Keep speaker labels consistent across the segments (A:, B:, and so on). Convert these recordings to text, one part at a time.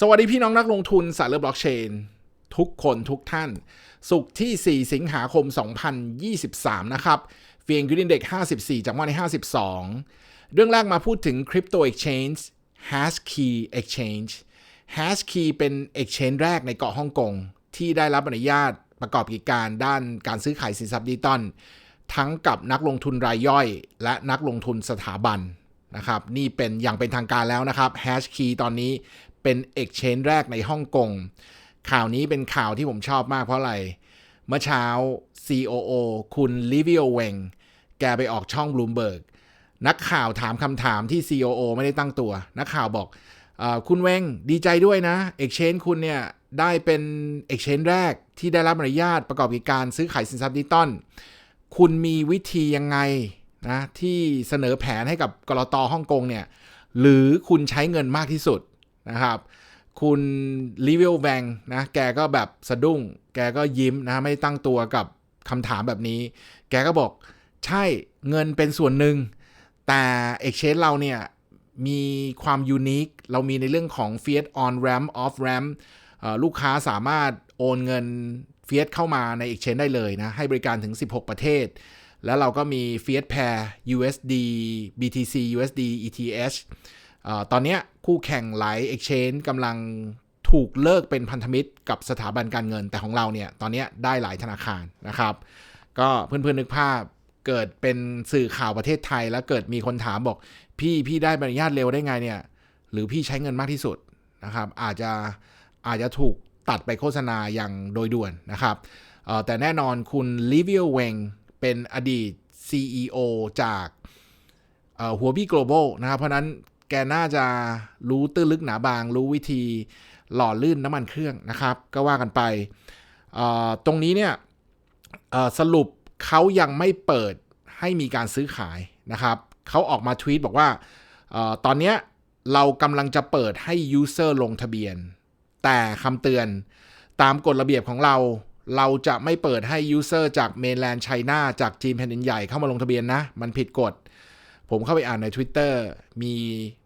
A: สวัสดีพี่น้องนักลงทุนสายเลือบล็อกเชน ทุกคนทุกท่าน สุขที่ 4 สิงหาคม 2023 นะครับเฟียงยูนินเด็ก 54 จากวันที่52 เรื่องแรกมาพูดถึง Crypto Exchange Hashkey Exchange Hashkey เป็น Exchange แรกในเกาะฮ่องกง ที่ได้รับอนุญาตประกอบกิจการด้านการซื้อขายสินทรัพย์ดิจิตอลทั้งกับนักลงทุนรายย่อย และนักลงทุนสถาบันนะครับนี่เป็นอย่างเป็นทางการแล้วนะครับ Hashkey ตอนนี้ เป็น Exchange แรกในฮ่องกง ข่าวนี้เป็นข่าวที่ผมชอบมากเพราะอะไร เมื่อเช้า COO คุณลิวิโอเวงแกไปออกช่องบลูมเบิร์กนักข่าวถามคำถามที่ COO ไม่ได้ตั้งตัว นักข่าวบอกอคุณเวงดีใจด้วยนะ Exchange คุณเนี่ย ได้เป็น Exchange แรกที่ได้รับอนุญาตประกอบกิจการซื้อขายสินทรัพย์ดิจิตอลคุณมีวิธียังไงนะที่เสนอแผนให้กับกรตฮ่องกงเนี่ยหรือคุณใช้เงินมากที่สุด นะครับ คุณลิเวลแวงนะแกก็แบบสะดุ้ง แกก็ยิ้มนะไม่ตั้งตัวกับคำถามแบบนี้ แกก็บอกใช่เงินเป็นส่วนหนึ่ง แต่ Exchange เราเนี่ยมีความยูนิคเรามีในเรื่องของ Fiat on ramp off ramp ลูกค้าสามารถโอนเงิน Fiat เข้ามาใน Exchange ได้เลยนะ ให้บริการถึง 16 ประเทศ แล้วเราก็มี Fiat pair USD BTC USD ETH ตอนนี้คู่แข่งหลาย Exchange กำลังถูกเลิกเป็นพันธมิตรกับสถาบันการเงินแต่ของเราเนี่ย ตอนนี้ได้หลายธนาคารนะครับ ก็เพื่อนๆนึกภาพเกิดเป็นสื่อข่าวประเทศไทย แล้วเกิดมีคนถามบอก พี่พี่ได้ใบอนุญาตเร็วได้ไงเนี่ย หรือพี่ใช้เงินมากที่สุดนะครับ อาจจะอาจจะถูกตัดไปโฆษณาอย่างโดยด่วนนะครับแต่แน่นอนคุณลิเวียเวงเป็นอดีต CEO จากหัวบี้ global นะครับ เพราะนั้น แกน่าจะรู้ตื้นลึกหนาบาง รู้วิธีหล่อลื่นน้ำมันเครื่องนะครับ ก็ว่ากันไป ตรงนี้เนี่ยสรุปเขายังไม่เปิดให้มีการซื้อขายนะครับเขาออกมาทวีตบอกว่าออตอนนี้เรากำลังจะเปิดให้ยูเซอร์ลงทะเบียน แต่คำเตือนตามกฎระเบียบของเรา เราจะไม่เปิดให้ยูเซอร์จากเมนแลนด์ไชน่าจากจีนแผ่นดินใหญ่เข้ามาลงทะเบียนนะ มันผิดกฎ ผมเข้าไปอ่านใน Twitter มี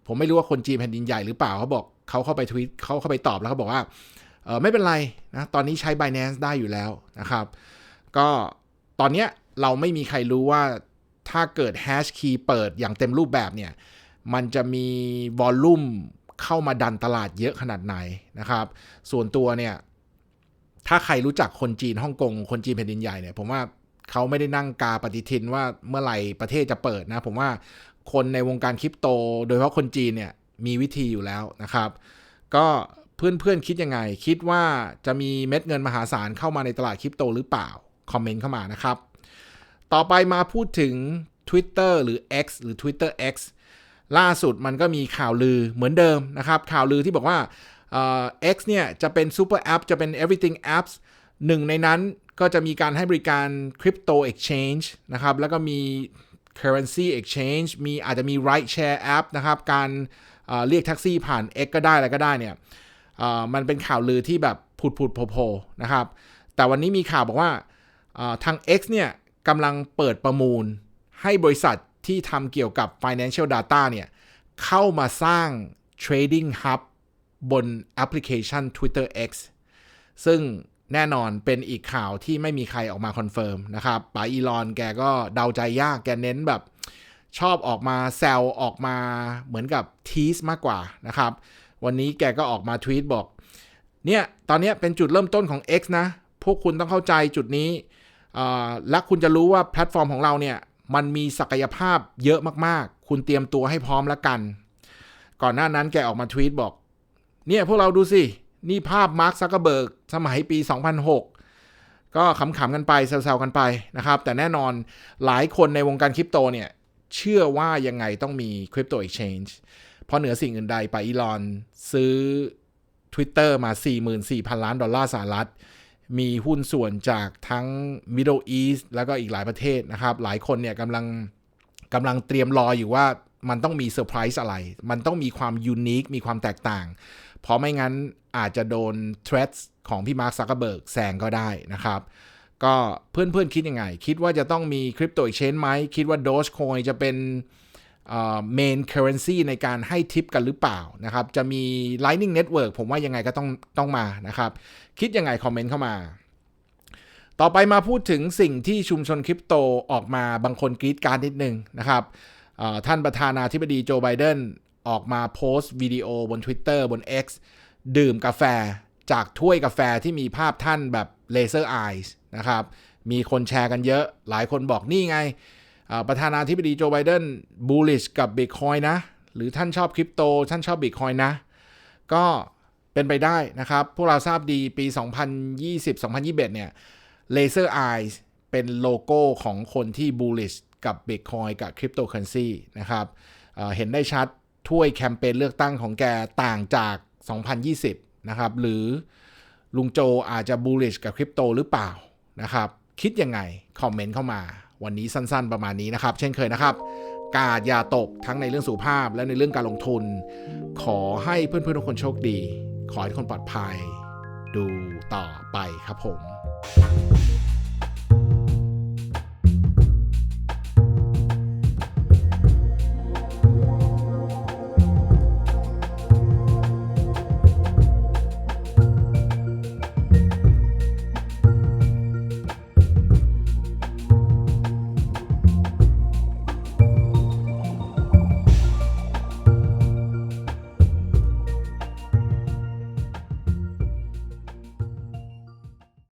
A: ผมไม่รู้ว่าคนจีนแผ่นดินใหญ่หรือเปล่าเขาบอกเขาเข้าไปทวิตเขาเข้าไปตอบแล้วเขาบอกว่าเออไม่เป็นไรนะตอนนี้ใช้ Binance ได้อยู่แล้วนะครับ ก็ตอนเนี้ยเราไม่มีใครรู้ว่าถ้าเกิดแฮชคีย์เปิดอย่างเต็มรูปแบบเนี่ย มันจะมีวอลลุ่มเข้ามาดันตลาดเยอะขนาดไหนนะครับ ส่วนตัวเนี่ย ถ้าใครรู้จักคนจีนฮ่องกง คนจีนแผ่นดินใหญ่เนี่ย ผมว่า เขาไม่ได้นั่งกาปฏิทินว่าเมื่อไหร่ประเทศจะเปิดนะ ผมว่าคนในวงการคริปโต โดยเฉพาะคนจีนเนี่ยมีวิธีอยู่แล้วนะครับ ก็เพื่อนๆคิดยังไง คิดว่าจะมีเม็ดเงินมหาศาลเข้ามาในตลาดคริปโตหรือเปล่า คอมเมนต์เข้ามานะครับ ต่อไปมาพูดถึง Twitter หรือ X หรือ Twitter X ล่าสุดมันก็มีข่าวลือเหมือนเดิมนะครับ ข่าวลือที่บอกว่า X เนี่ยจะเป็น Super App จะเป็น Everything Apps หนึ่งในนั้นก็จะมีการให้บริการ Crypto Exchange นะครับ แล้วก็มี Currency Exchange มีอาจจะมี Ride Share App นะครับ การเรียกแท็กซี่ผ่าน X ก็ได้อะไรก็ได้เนี่ยมันเป็นข่าวลือที่แบบผุดผุดโผล่นะครับ แต่วันนี้มีข่าวบอกว่าทาง X เนี่ยกำลังเปิดประมูลให้บริษัทที่ทำเกี่ยวกับ Financial Data เนี่ยเข้ามาสร้าง Trading Hub บนแอปพลิเคชัน Twitter X ซึ่ง แน่นอนเป็นอีกข่าวที่ไม่มีใครออกมาคอนเฟิร์มนะครับป๋าอีลอนแกก็เดาใจยากแกเน้นแบบ ชอบออกมาแซวออกมาเหมือนกับทีสมากกว่านะครับ วันนี้แกก็ออกมาทวีตบอก เนี่ย ตอนนี้เป็นจุดเริ่มต้นของ X นะ พวกคุณต้องเข้าใจจุดนี้และคุณจะรู้ว่าแพลตฟอร์มของเราเนี่ย มันมีศักยภาพเยอะมากๆ คุณเตรียมตัวให้พร้อมแล้วกัน ก่อนหน้านั้นแกออกมาทวีตบอก เนี่ยพวกเราดูสิ นี่ภาพมาร์คซักเกอร์เบิร์กสมัยปี 2006 ก็ขำๆกันไปแซวๆกันไปนะครับ แต่แน่นอนหลายคนในวงการคริปโตเนี่ย เชื่อว่ายังไงต้องมีคริปโตเอ็กชแนนเพราะเหนือสิ่งอื่นใดไปอีลอนซื้อ Twitter มา 44,000 ล้านดอลลาร์สหรัฐ มีหุ้นส่วนจากทั้ง Middle East แล้วก็อีกหลายประเทศนะครับ หลายคนเนี่ยกำลังกำลังเตรียมรออยู่ว่า มันต้องมีเซอร์ไพรส์อะไร มันต้องมีความยูนิค มีความแตกต่าง เพราะไม่งั้นอาจจะโดนเทรดของพี่มาร์คซักเกอร์เบิร์กแซงก็ได้นะครับ ก็เพื่อนๆคิดยังไง คิดว่าจะต้องมีคริปโตอีกเชนไหม คิดว่าโดชคอยจะเป็นเมนเคอร์เรนซีในการให้ทิปกันหรือเปล่านะครับ จะมี Lightning Network ผมว่ายังไงก็ต้องต้องมานะครับ คิดยังไงคอมเมนต์เข้ามา ต่อไปมาพูดถึงสิ่งที่ชุมชนคริปโตออกมาบางคนกรีดการนิดนึงนะครับ ท่านประธานาธิบดีโจไบเดนออกมาโพสต์วิดีโอบน Twitter บน X ดื่มกาแฟจากถ้วยกาแฟที่มีภาพท่านแบบเลเซอร์ไอส์นะครับ มีคนแชร์กันเยอะ หลายคนบอกนี่ไง ประธานาธิบดีโจไบเดนบูลลิชกับ Bitcoin นะ หรือท่านชอบคริปโต ท่านชอบ Bitcoin นะ ก็เป็นไปได้นะครับ พวกเราทราบดีปี 2020-2021 เนี่ย Laser Eyes เป็นโลโก้ของคนที่ bullish กับ Bitcoin กับ Cryptocurrency นะครับเเห็นได้ชัดถ้วยแคมเปญเลือกตั้งของแกต่างจาก 2020 นะครับ หรือลุงโจอาจจะ bullish กับคริปโตหรือเปล่านะครับ คิดยังไง คอมเมนต์เข้ามา วันนี้สั้นๆประมาณนี้นะครับ เช่นเคยนะครับ กาดยาตกทั้งในเรื่องสุขภาพและในเรื่องการลงทุน ขอให้เพื่อนๆทุกคนโชคดี ขอให้ทุกคนปลอดภัย ดูต่อไปครับผม